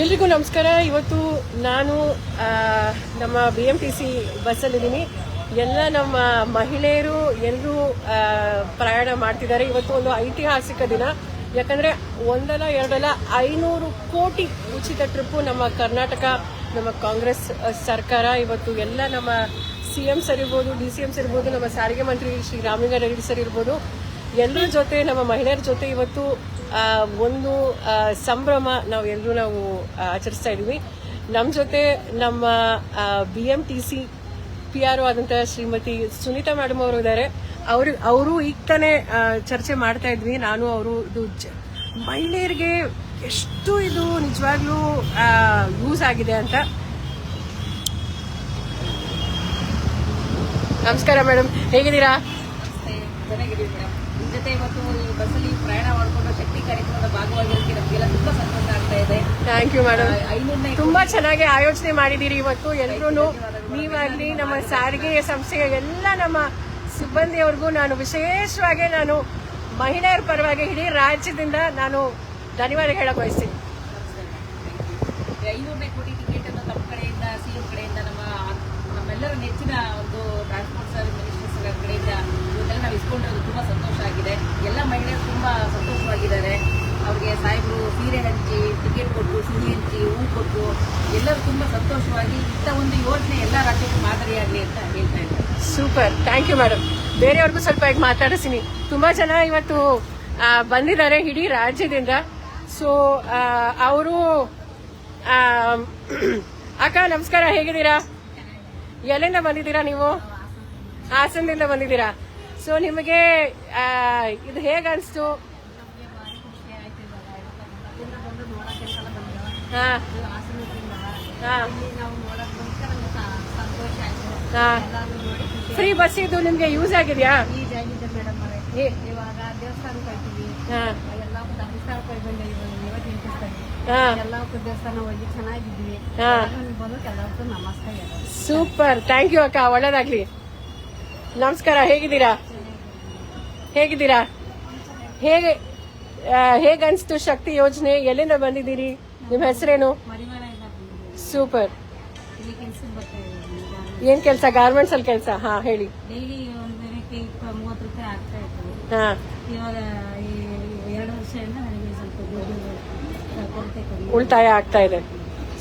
ಎಲ್ರಿಗೂ ನಮಸ್ಕಾರ. ಇವತ್ತು ನಾನು ನಮ್ಮ ಬಿ ಎಂ ಟಿ ಸಿ ಬಸ್ಸಲ್ಲಿದ್ದೀನಿ. ಎಲ್ಲ ನಮ್ಮ ಮಹಿಳೆಯರು ಎಲ್ಲರೂ ಪ್ರಯಾಣ ಮಾಡ್ತಿದ್ದಾರೆ. ಇವತ್ತು ಒಂದು ಐತಿಹಾಸಿಕ ದಿನ. ಯಾಕಂದರೆ ಒಂದಲ್ಲ, ಎರಡಲ್ಲ, ಐನೂರು ಕೋಟಿ ಉಚಿತ ಟ್ರಿಪ್ಪು ನಮ್ಮ ಕರ್ನಾಟಕ, ನಮ್ಮ ಕಾಂಗ್ರೆಸ್ ಸರ್ಕಾರ. ಇವತ್ತು ಎಲ್ಲ ನಮ್ಮ ಸಿ ಎಂ ಸರ್ ಇರ್ಬೋದು, ಡಿ ಸಿ ಎಂ ಸರ್ ಇರ್ಬೋದು, ನಮ್ಮ ಸಾರಿಗೆ ಮಂತ್ರಿ ಶ್ರೀ ರಾಮಲಿಂಗಾರೆಡ್ಡಿ ಸರ್ ಇರ್ಬೋದು. ಎಲ್ಲರ ಜೊತೆ, ನಮ್ಮ ಮಹಿಳೆಯರ ಜೊತೆ ಇವತ್ತು ಒಂದು ಸಂಭ್ರಮ ನಾವು ಎಲ್ಲರೂ ನಾವು ಆಚರಿಸ್ತಾ ಇದೀವಿ. ನಮ್ಮ ಜೊತೆ ನಮ್ಮ B M T C P R ಆದಂತಹ ಶ್ರೀಮತಿ ಸುನೀತಾ ಮೇಡಮ್ ಅವರು ಇದ್ದಾರೆ. ಅವರು ಅವರು ಈಗ ತಾನೇ ಚರ್ಚೆ ಮಾಡ್ತಾ ಇದ್ವಿ. ನಾನು, ಅವರು, ಇದು ಮಹಿಳೆಯರಿಗೆ ಎಷ್ಟು ಇದು ನಿಜವಾಗ್ಲೂ ಯೂಸ್ ಆಗಿದೆ ಅಂತ. ನಮಸ್ಕಾರ ಮೇಡಮ್ ಹೇಗಿದ್ದೀರಾ? ಜೊತೆ ಇವತ್ತು ಈ ಬಸ್ಸಲ್ಲಿ ಪ್ರಯಾಣ ಮಾಡಿಕೊಂಡು ಶಕ್ತಿ ಕಾರ್ಯಕ್ರಮದ ಭಾಗವಾಗಿರೋದಕ್ಕೆ ನಮಗೆಲ್ಲ ತುಂಬಾ ಸಂತೋಷ ಆಗ್ತಾ ಇದೆ. ಥ್ಯಾಂಕ್ ಯು ಮೇಡಮ್ ಐನೂರನೇ ತುಂಬಾ ಚೆನ್ನಾಗಿ ಆಯೋಜನೆ ಮಾಡಿದ್ದೀರಿ ಇವತ್ತು. ಎಲ್ಲರೂ ನೀವಾಗಲಿ ನಮ್ಮ ಸಾರಿಗೆ ಸಂಸ್ಥೆಯ ಎಲ್ಲ ನಮ್ಮ ಸಿಬ್ಬಂದಿಯವ್ರಿಗೂ ನಾನು ವಿಶೇಷವಾಗಿ ನಾನು ಮಹಿಳೆಯರ ಪರವಾಗಿ ಇಡೀ ರಾಜ್ಯದಿಂದ ನಾನು ಧನ್ಯವಾದ ಹೇಳಕ್ ಬಯಸ್ತೀನಿ. ಐನೂರನೇ ಕೋಟಿ ಟಿಕೆಟ್ ಅನ್ನು ತಮ್ಮ ಕಡೆಯಿಂದ ಸಿಎಂ ಕಡೆಯಿಂದ ನಮ್ಮ ನಮ್ಮೆಲ್ಲರ ನೆಚ್ಚಿನ ಒಂದು ಟ್ರಾನ್ಸ್ಪೋರ್ಟ್ ಸರ್ವಿಸ್ ಮಿನಿಸ್ಟರ್ಸ್ ಕಡೆಯಿಂದ ಇವತ್ತೆಲ್ಲ ನಾವು ಇಸ್ಕೊಂಡಿರೋದು ತುಂಬಾ ಸಂತೋಷ ಆಗಿದೆ. ಎಲ್ಲ ಮಹಿಳೆಯರು ತುಂಬಾ ಸಂತೋಷವಾಗಿದ್ದಾರೆ. ಅವ್ರಿಗೆ ಸಾಹೇಬರು ಸೀರೆ ಹಂಚಿ ಟಿಕೆಟ್ ಕೊಟ್ಟು, ಸಿಹಿ ಹಂಚಿ, ಹೂ ಕೊಟ್ಟು ಎಲ್ಲರೂ ತುಂಬಾ ಸಂತೋಷವಾಗಿ ಇಂಥ ಒಂದು ಯೋಜನೆ ಎಲ್ಲ ರಾಜ್ಯಕ್ಕೂ ಮಾದರಿಯಾಗಲಿ ಅಂತ ಹೇಳ್ತಾ ಇದ್ದಾರೆ. ಸೂಪರ್ ಥ್ಯಾಂಕ್ ಯು ಮೇಡಮ್ ಬೇರೆಯವ್ರಿಗೂ ಸ್ವಲ್ಪ ಈಗ ಮಾತಾಡಿಸ್ತೀನಿ. ತುಂಬಾ ಜನ ಇವತ್ತು ಬಂದಿದ್ದಾರೆ ಇಡೀ ರಾಜ್ಯದಿಂದ. ಸೊ ಅವರು ಅಕ್ಕ, ನಮಸ್ಕಾರ. ಹೇಗಿದ್ದೀರಾ? ಎಲ್ಲಿಂದ ಬಂದಿದ್ದೀರಾ ನೀವು? ಹಾಸನದಿಂದ ಬಂದಿದ್ದೀರಾ? ಸೊ ನಿಮಗೆ ಇದು ಹೇಗೆ ಅನಿಸ್ತು? ಹಾ. ಹಾ. ಹಾ. ಫ್ರೀ ಬಸ್ ಇದು ನಿಮ್ಗೆ ಯೂಸ್ ಆಗಿದೆಯಾ? ಸೂಪರ್. ಥ್ಯಾಂಕ್ ಯು ಅಕ್ಕ. ಒಳ್ಳೇದಾಗ್ಲಿ. ನಮಸ್ಕಾರ. ಹೇಗಿದ್ದೀರಾ? ಹೇಗಿದ್ದೀರಾ? ಹೇಗೆ ಹೇಗನ್ಸ್ತು ಹೇಗ್ ಅನ್ಸ್ತು ಶಕ್ತಿ ಯೋಜನೆ? ಎಲ್ಲಿಂದ ಬಂದಿದ್ದೀರಿ? ನಿಮ್ಮ ಹೆಸರೇನು? ಸೂಪರ್. ಏನ್ ಕೆಲಸ? ಗಾರ್ಮೆಂಟ್ಸ್ ಅಲ್ಲಿ ಕೆಲಸ? ಹಾ ಹೇಳಿ. ಉಳಿತಾಯ ಆಗ್ತಾ ಇದೆ.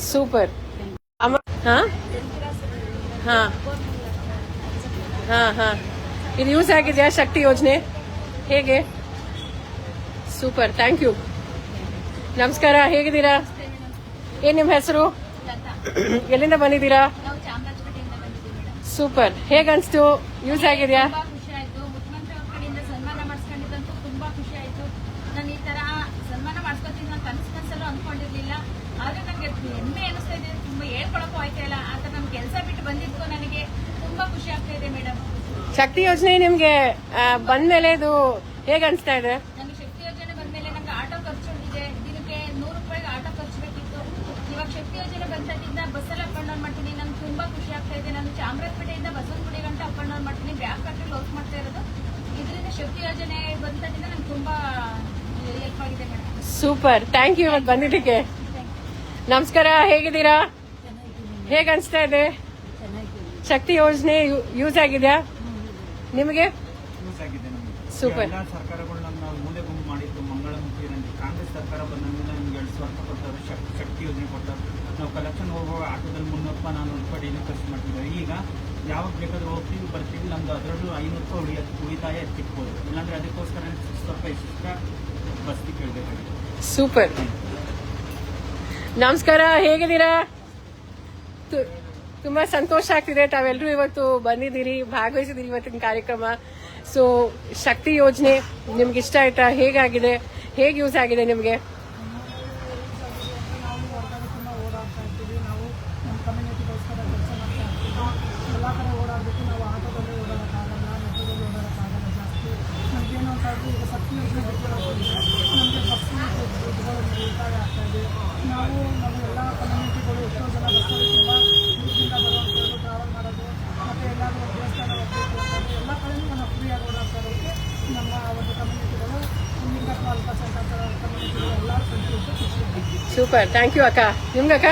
ಸೂಪರ್. ಅಮ್ಮ ಹಾ? ಹಾ. ಹಾ ಹಾ. ಇದು ಯೂಸ್ ಆಗಿದೆಯಾ ಶಕ್ತಿ ಯೋಜನೆ? ಹೇಗೆ? ಸೂಪರ್ ಥ್ಯಾಂಕ್ ಯು ನಮಸ್ಕಾರ, ಹೇಗಿದ್ದೀರಾ? ಏನ್ ನಿಮ್ಮ ಹೆಸರು? ಎಲ್ಲಿಂದ ಬಂದಿದ್ದೀರಾ? ಸೂಪರ್ ಹೇಗನ್ಸ್ತು ಯೂಸ್ ಆಗಿದೆಯಾ? ತುಂಬಾ ಖುಷಿ ಆಗ್ತಾ ಇದೆ, ಮೇಡಮ್. ಶಕ್ತಿ ಯೋಜನೆ ನಿಮ್ಗೆ ಬಂದ ಬಂದ್ಮೇಲೆ ಇದು ಹೇಗೆ ಅನ್ಸ್ತಾ ಇದೆ? ನನಗೆ ಶಕ್ತಿ ಯೋಜನೆ ಬಂದ್ಮೇಲೆ ನಂಗೆ ಆಟೋ ಖರ್ಚು ಇದೆ ದಿನಕ್ಕೆ ನೂರು ರೂಪಾಯಿಗೆ ಆಟೋ ಖರ್ಚು ಬೇಕಿತ್ತು. ಇವಾಗ ಶಕ್ತಿ ಯೋಜನೆ ಬಂದಾಗಿಂದ ಬಸ್ಸಲ್ಲಿ ಅಪ್ ಅಂಡ್ ಡೌನ್ ಮಾಡ್ತೀನಿ. ನಂಗೆ ತುಂಬಾ ಖುಷಿ ಆಗ್ತಾ ಇದೆ. ನಾನು ಚಾಮರಾಜಪೇಟೆಯಿಂದ ಬಸವನಗುಡಿ ಗಂಟೆ ಅಪ್ ಅಂಡ್ ಡೌನ್ ಮಾಡ್ತೀನಿ. ಬ್ಯಾಗ್ ಫ್ಯಾಕ್ಟ್ರಿ ವರ್ಕ್ ಮಾಡ್ತಾ ಇರೋದು. ಇದರಿಂದ ಶಕ್ತಿ ಯೋಜನೆ ಬಂದಾಗಿಂದ ನಂಗೆ ತುಂಬಾ ಹೆಲ್ಪ್ ಆಗಿದೆ ಮೇಡಮ್ ಸೂಪರ್. ಥ್ಯಾಂಕ್ ಯು ಇವತ್ತು ಬಂದಿದ್ದಕ್ಕೆ. ನಮಸ್ಕಾರ. ಹೇಗಿದ್ದೀರಾ? ಹೇಗೆ ಅನ್ಸ್ತಾ ಇದೆ? ಶಕ್ತಿ ಯೋಜನೆ ಯೂಸ್ ಆಗಿದೆಯಾ? ನಿಮಗೆ? ಸೂಪರ್. ಸರ್ಕಾರಗಳು ನಮ್ಮ ಮೂಲೆ ಗುಂಪು ಮಾಡಿದ್ದು ಮಂಗಳಮುಖಿ ಕಾಂಗ್ರೆಸ್ ಸರ್ಕಾರ ಬಂದಂಗಿಂದ ನಮ್ಗೆ ಎರಡು ಸಾವಿರ ರೂಪಾಯಿ ಕೊಡ್ತಾರೆ ಶಕ್ತಿ ಯೋಜನೆ ಕೊಡ್ತಾರೆ ನಾವು ಕಲೆಕ್ಷನ್ ಹೋಗುವಾಗ ಆಟೋದಲ್ಲಿ ಮುನ್ನೂರು ರೂಪಾಯಿ ನಾನ್ನೂರು ರೂಪಾಯಿ ಡೈಲಿ ಖರ್ಚು ಮಾಡ್ತಿದ್ದೇವೆ ಈಗ ಯಾವಾಗ ಬೇಕಾದ್ರೂ ಹೋಗ್ತೀವಿ ಬರ್ತೀವಿ ನಮ್ದು ಅದರಲ್ಲೂ ಐನೂರು ರೂಪಾಯಿ ಉಳಿಯ ಉಳಿತಾಯ ಎತ್ತಿಕ್ಬೋದು ಇಲ್ಲಾಂದ್ರೆ ಅದಕ್ಕೋಸ್ಕರ ಸ್ವಲ್ಪ ಎಕ್ಸ್ಟ್ರಾ ಬಸ್ ಕೇಳಬೇಕಾಗಿದೆ ಸೂಪರ್. ನಮಸ್ಕಾರ ಹೇಗಿದ್ದೀರಾ? ತುಂಬಾ ಸಂತೋಷ ಆಗ್ತಿದೆ. ತಾವೆಲ್ಲರೂ ಇವತ್ತು ಬಂದಿದ್ದೀರಿ, ಭಾಗವಹಿಸಿದ್ದೀರಿ ಇವತ್ತಿನ ಕಾರ್ಯಕ್ರಮ. ಸೊ ಶಕ್ತಿ ಯೋಜನೆ ನಿಮ್ಗೆ ಇಷ್ಟ ಆಯ್ತಾ? ಹೇಗಾಗಿದೆ? ಹೇಗೆ ಯೂಸ್ ಆಗಿದೆ ನಿಮಗೆ? ನಾವು ಹೊರಗಡೆ ತುಂಬ ಓಡಾಡ್ತಾ ಇರ್ತೀವಿ ನಾವು ನಮ್ಮ ಕಮ್ಯುನಿಟಿಗೋಸ್ಕರ ಕೆಲಸ ಮಾಡ್ತಾ ಇರ್ತೀವಿ ಎಲ್ಲ ಕಡೆ ಓಡಾಡಬೇಕು ನಾವು ಆಟೋದಲ್ಲಿ ಓಡಾಡೋಕ್ಕಾಗಲ್ಲ ಮೆಟ್ರೋದಲ್ಲಿ ಓಡಾಡೋಕ್ಕಾಗಲ್ಲ ಜಾಸ್ತಿ ನಮಗೇನು ಅಂತ ಹೇಳಿದ್ರೆ ಈಗ ಶಕ್ತಿ ಯೋಜನೆ ಬಿಟ್ಟಿರೋದ್ರಿಂದ ನಮಗೆ ಬಸ್ಸಿನ ದುಡ್ಡುಗಳು ಉಳಿತಾಯ ಆಗ್ತಾ ಇದೆ ನಾವು ನಮ್ಮ ಎಲ್ಲ ಕಮ್ಯುನಿಟಿಗಳು ಎಷ್ಟೋ ಜನ ಬಸ್ಸಲ್ಲಿ ತುಂಬ ದೂರದಿಂದ ಬರುವಂಥವ್ರು ಟ್ರಾವೆಲ್ ಮಾಡೋದು ಮತ್ತು ಎಲ್ಲಾದರೂ ದೇವಸ್ಥಾನ ಹೋಗಬೇಕು ಅಂತಂದರೆ ಎಲ್ಲ ಕಡೆನೂ ನಾವು ಫ್ರೀಯಾಗಿ ಓಡಾಡ್ತಾ ಇರೋಕ್ಕೆ ನಮ್ಮ ಒಂದು ಕಮ್ಯುನಿಟಿಗಳು ಲಿಂಗತ್ವ ಅಲ್ಪಸಂಖ್ಯಾತರ ಕಮ್ಯುನಿಟಿಗಳು ಎಲ್ಲರೂ ಸಂತೋಷ ಖುಷಿ ಸೂಪರ್ ಥ್ಯಾಂಕ್ ಯು ಅಕ್ಕ. ನಿಮ್ಗಕ್ಕ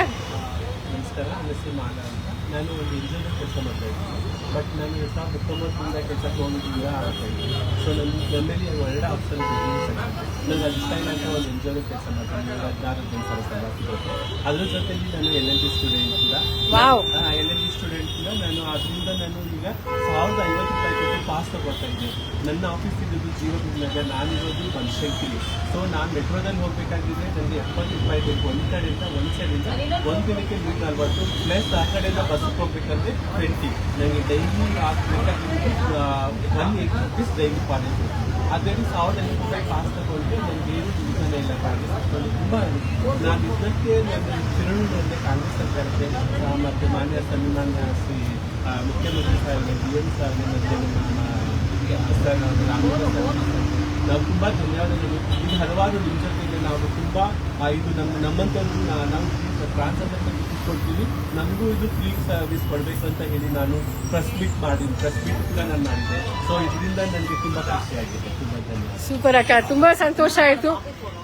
ನಮಸ್ಕಾರ ನನ್ನ ಹೆಸರು ಮಾಲ ಅಂತ. ನಾನು ಒಂದು ಇಂಜಿನಿಯರ್ ಕೆಲಸ ಮಾಡ್ತಾ ಇದ್ದೀನಿ. ಬಟ್ ನಾನು ಎರಡು ಸಾವಿರದ ಹತ್ತೊಂಬತ್ತರಿಂದ ಕೆಲಸ ತೊಗೊಂಡಿದ್ದೀರ ಆಗ್ತಾ ಇದ್ದೀನಿ ಸೊ ನನ್ನ ನನ್ನಲ್ಲಿ ಒಳ್ಳೆ ಆಪ್ಷನ್ ನನಗೆ ಅದು ಇಷ್ಟ ಇಲ್ಲ ಅಂತ ಒಂದು ಇಂಜಿನಿಯರ್ ಕೆಲಸ ಮಾಡ್ತೀನಿ. ಹದಿನಾರು ಸಂಬಳ ಅದ್ರ ಜೊತೆಲಿ ನಾನು ಎಲ್ ಎಲ್ ಡಿ ಸ್ಟೂಡೆಂಟ್ ಕೂಡ. ಎಲ್ ಎಲ್ ಡಿ ಸ್ಟೂಡೆಂಟ್ ಕೂಡ ನಾನು. ಅದರಿಂದ ನಾನು ಈಗ ಸಾವಿರದ ಐವತ್ತು ಪಾಸ್ ತಗೋತಾ ಇದ್ದೆ. ನನ್ನ ಆಫೀಸ್ ಜೀರೋ ಬಿಸ್ನಾಗ ನಾನಿರೋದು ಬನಶಂಕರಿ ಸೊ ನಾನು ಮೆಟ್ರೋದಲ್ಲಿ ಹೋಗ್ಬೇಕಾಗಿದ್ರೆ ನನಗೆ ಎಪ್ಪತ್ತು ರೂಪಾಯಿ ಬೇಕು. ಒಂದು ಕಡೆಯಿಂದ ಒಂದು ಸೈಡಿಂದ ಒಂದು ದಿನಕ್ಕೆ ನೂರ ನಲ್ವತ್ತು. ಪ್ಲಸ್ ಆ ಕಡೆಯಿಂದ ಬಸ್ಸಿಗೆ ಹೋಗ್ಬೇಕಂದ್ರೆ ಟ್ವೆಂಟಿ ನನಗೆ ಡೈಲಿ ಬೇಕಾಗಿದ್ದು one eight rupees daily policy ಅದರಲ್ಲಿ ಸಾವಿರದ ಐನೂರು ರೂಪಾಯಿ ಪಾಸ್ ತಗೊಂಡ್ರೆ ನನಗೆ ಏನು ಯೂಸನೇ ಇಲ್ಲ ಕಾಂಗ್ರೆಸ್ ಅಷ್ಟೊಂದು ತುಂಬ ನಾನು ಇದಕ್ಕೆ ನನ್ನ ತಿರುಳಿನಲ್ಲಿ ಕಾಂಗ್ರೆಸ್ ಸರ್ಕಾರಕ್ಕೆ ಮತ್ತು ಮಾನ್ಯ ಸನ್ಮಾನ್ಯ ಶ್ರೀ ಮುಖ್ಯಮಂತ್ರಿ ಸಾಹೇಬ್ಗೆ ಡಿ ಸರ್ ನಾವು ತುಂಬ ಧನ್ಯವಾದಗಳು ಇದು ಹಲವಾರು ನಿಮ್ಮ ನಾವು ತುಂಬ ಇದು ನಮ್ಮ ನಮ್ಮಂಥವ್ರು ನಾವು ಟ್ರಾನ್ಸ್ಫರ್ ಕೊಡ್ತೀವಿ ನಮಗೂ ಇದು ಫ್ರೀ ಸರ್ವಿಸ್ ಕೊಡಬೇಕು ಅಂತ ಹೇಳಿ ನಾನು ಪ್ರೆಸ್ ಮೀಟ್ ಮಾಡಿದ್ದು ಪ್ರೆಸ್ ಮೀಟ್ ಕೂಡ ನಾನು ಮಾಡಿದ್ದೆ ಸೊ ಇದರಿಂದ ನನಗೆ ತುಂಬ ಖುಷಿಯಾಗಿದೆ ತುಂಬ ಧನ್ಯವಾದ ಸೂಪರ್ ಅಕ್ಕ ತುಂಬಾ ಸಂತೋಷ ಆಯ್ತು.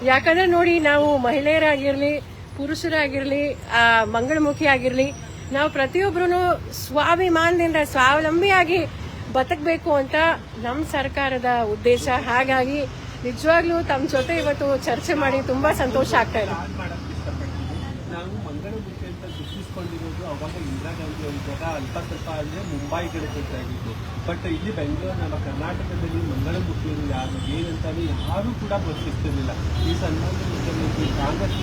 ಯಾಕಂದ್ರೆ ನೋಡಿ ನಾವು ಮಹಿಳೆಯರಾಗಿರಲಿ ಪುರುಷರಾಗಿರಲಿ ಆ, ಮಂಗಳಮುಖಿ ಆಗಿರ್ಲಿ ನಾವು ಪ್ರತಿಯೊಬ್ಬರೂ ಸ್ವಾಭಿಮಾನದಿಂದ, ಸ್ವಾವಲಂಬಿಯಾಗಿ ಬದುಕಬೇಕು ಅಂತ ನಮ್ಮ ಸರ್ಕಾರದ ಉದ್ದೇಶ. ಹಾಗಾಗಿ ನಿಜವಾಗ್ಲೂ ತಮ್ಮ ಜೊತೆ ಇವತ್ತು ಚರ್ಚೆ ಮಾಡಿ ತುಂಬಾ ಸಂತೋಷ ಆಗ್ತಾ ಇದೆ. ಸ್ಟಾರ್ಟ್ ಮಂಗಳ ಇಷ್ಟಪಡ್ತೀನಿ ಅಂತ ಗುರುತಿಸ್ಕೊಂಡಿರೋದು ಅವಾಗ ಇಂದಿರಾ ಗಾಂಧಿ ಅವರಿದ್ದಾಗ ಅಲ್ಪ ಸ್ವಲ್ಪ ಅಂದರೆ ಮುಂಬೈ ಕಡೆ ಕೊಡ್ತಾಯಿದ್ದು ಬಟ್ ಇಲ್ಲಿ ಬೆಂಗಳೂರು ನಮ್ಮ ಕರ್ನಾಟಕದಲ್ಲಿ ಮಂಗಳ ಮಂಗಳಮುಖಿಯರು ಯಾರು, ಏನಂತಾನೆ ಯಾರೂ ಕೂಡ ಗುರುತಿಸ್ತಿರ್ಲಿಲ್ಲ. ಈ ಸನ್ಮಾನ್ಯ ಮುಖ್ಯಮಂತ್ರಿ ಕಾಂಗ್ರೆಸ್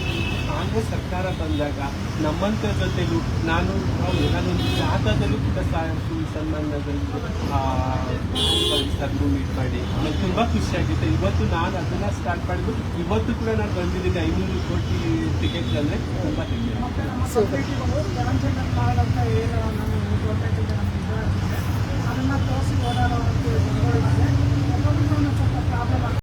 ಕಾಂಗ್ರೆಸ್ ಸರ್ಕಾರ ಬಂದಾಗ ನಮ್ಮಂಥ ಜೊತೆಗೂ ನಾನು ನಾನೊಂದು ಜಾಥಾದಲ್ಲೂ ಕೂಡ ಸಾಕು ಈ ಸನ್ಮಾನದಲ್ಲಿ ಸರ್ಗೂ ಮೀಟ್ ಮಾಡಿ. ನನಗೆ ತುಂಬ ಖುಷಿಯಾಗಿತ್ತು ಇವತ್ತು ನಾನು ಅದನ್ನು ಸ್ಟಾರ್ಟ್ ಮಾಡಿದ್ದು, ಇವತ್ತು ಕೂಡ ನಾನು ಬಂದಿದ್ದೀನಿ. ಐನೂರು ಕೋಟಿ ಟಿಕೆಟ್ ಅಂದರೆ ಸೂಪರ್ ಅದನ್ನು ತೋರಿಸಿ ಓಡಾಡೋ